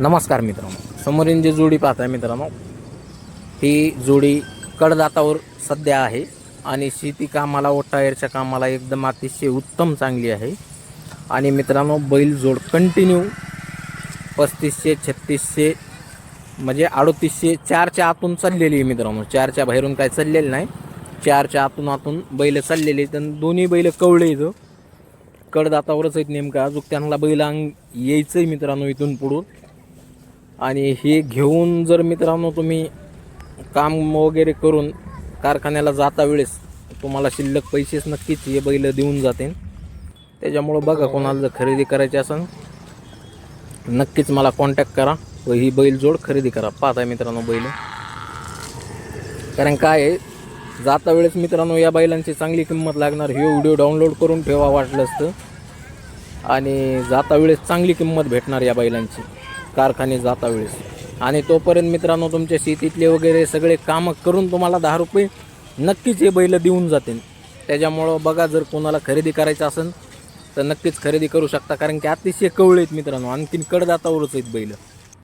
नमस्कार मित्रांनो. समोरील जी जोडी पाहताय मित्रांनो ही जोडी कडदातावर सध्या आहे आणि शेती कामाला व टायरच्या कामाला एकदम अतिशय उत्तम चांगली आहे. आणि मित्रांनो बैल जोड कंटिन्यू पस्तीसशे छत्तीसशे म्हणजे अडोतीसशे चारच्या आतून चाललेली आहे मित्रांनो. चारच्या बाहेरून काय चाललेलं नाही. चारच्या आतून आतून बैल चाललेली आहेत तर दोन्ही बैल कवळे इथं कडदातावरच आहेत हो. नेमका. अजून त्यांना बैल अंग यायचं आहे मित्रांनो इथून पुढून. आणि हे घेऊन जर मित्रांनो तुम्ही काम वगैरे करून कारखान्याला जाता वेळेस तुम्हाला शिल्लक पैसेच नक्कीच हे बैल देऊन जाते त्याच्यामुळं बघा कोणाला जर खरेदी करायची असेल नक्कीच मला कॉन्टॅक्ट करा व ही बैल जोड खरेदी करा. पाहताय मित्रांनो बैल. कारण काय आहे जाता वेळेस मित्रांनो या बैलांची चांगली किंमत लागणार. हे व्हिडिओ डाउनलोड करून ठेवा वाटलं असतं. आणि जाता वेळेस चांगली किंमत भेटणार या बैलांची. कारखाने जाता वेळेस. आणि तोपर्यंत मित्रांनो तुमच्या शेतीतले वगैरे सगळे कामं करून तुम्हाला दहा रुपये नक्कीच हे बैल देऊन जातील. त्याच्यामुळं बघा जर कोणाला खरेदी करायचं असेल तर नक्कीच खरेदी करू शकता. कारण की अतिशय कवळे आहेत मित्रांनो. आणखीन कडदातावरच आहेत बैल.